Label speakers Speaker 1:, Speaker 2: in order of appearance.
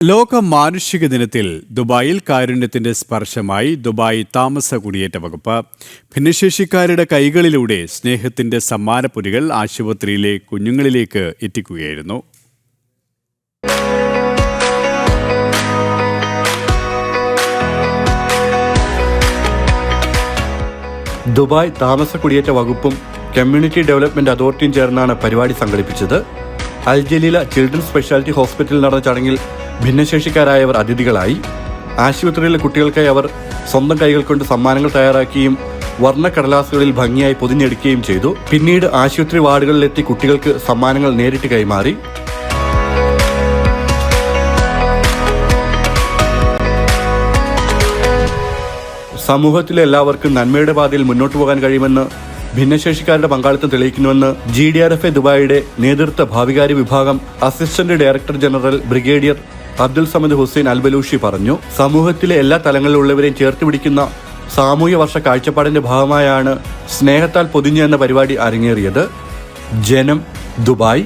Speaker 1: ലോക മാനുഷിക ദിനത്തിൽ ദുബായിൽ കാരുണ്യത്തിന്റെ സ്പർശമായി ദുബായ് താമസ കുടിയേറ്റ വകുപ്പ് ഭിന്നശേഷിക്കാരുടെ കൈകളിലൂടെ സ്നേഹത്തിന്റെ സമ്മാനപ്പുരികൾ ആശുപത്രിയിലെ കുഞ്ഞുങ്ങളിലേക്ക് എത്തിക്കുകയായിരുന്നു.
Speaker 2: ദുബായ് താമസ കുടിയേറ്റ വകുപ്പും കമ്മ്യൂണിറ്റി ഡെവലപ്മെന്റ് അതോറിറ്റിയും ചേർന്നാണ് പരിപാടി സംഘടിപ്പിച്ചത്. അൽജലീല ചിൽഡ്രൻസ് സ്പെഷ്യാലിറ്റി ഹോസ്പിറ്റലിൽ നടന്ന ചടങ്ങിൽ ഭിന്നശേഷിക്കാരായവർ അതിഥികളായി. ആശുപത്രിയിലെ കുട്ടികൾക്കായി അവർ സ്വന്തം കൈകൾ കൊണ്ട് സമ്മാനങ്ങൾ തയ്യാറാക്കുകയും വർണ കടലാസുകളിൽ ഭംഗിയായി പൊതിഞ്ഞെടുക്കുകയും ചെയ്തു. പിന്നീട് ആശുപത്രി വാർഡുകളിലെത്തി കുട്ടികൾക്ക് സമ്മാനങ്ങൾ നേരിട്ട് കൈമാറി. സമൂഹത്തിലെ എല്ലാവർക്കും നന്മയുടെ പാതയിൽ മുന്നോട്ട് പോകാൻ കഴിയുമെന്ന് ഭിന്നശേഷിക്കാരുടെ പങ്കാളിത്തം തെളിയിക്കുന്നുവെന്ന് G D R F A ദുബായിയുടെ നേതൃത്വ ഭാവികാരി വിഭാഗം assistant director general brigadier Abdul Samad Hussain Albalushi പറഞ്ഞു സമൂഹത്തിലെ എല്ലാ തലങ്ങളിലുള്ളവരെയും ചേർത്ത് പിടിക്കുന്ന സാമൂഹ്യ വർഷ കാഴ്ചപ്പാടിന്റെ ഭാഗമായാണ് സ്നേഹത്താൽ പൊതിഞ്ഞു എന്ന പരിപാടി അരങ്ങേറിയത്. ജനം ദുബായ്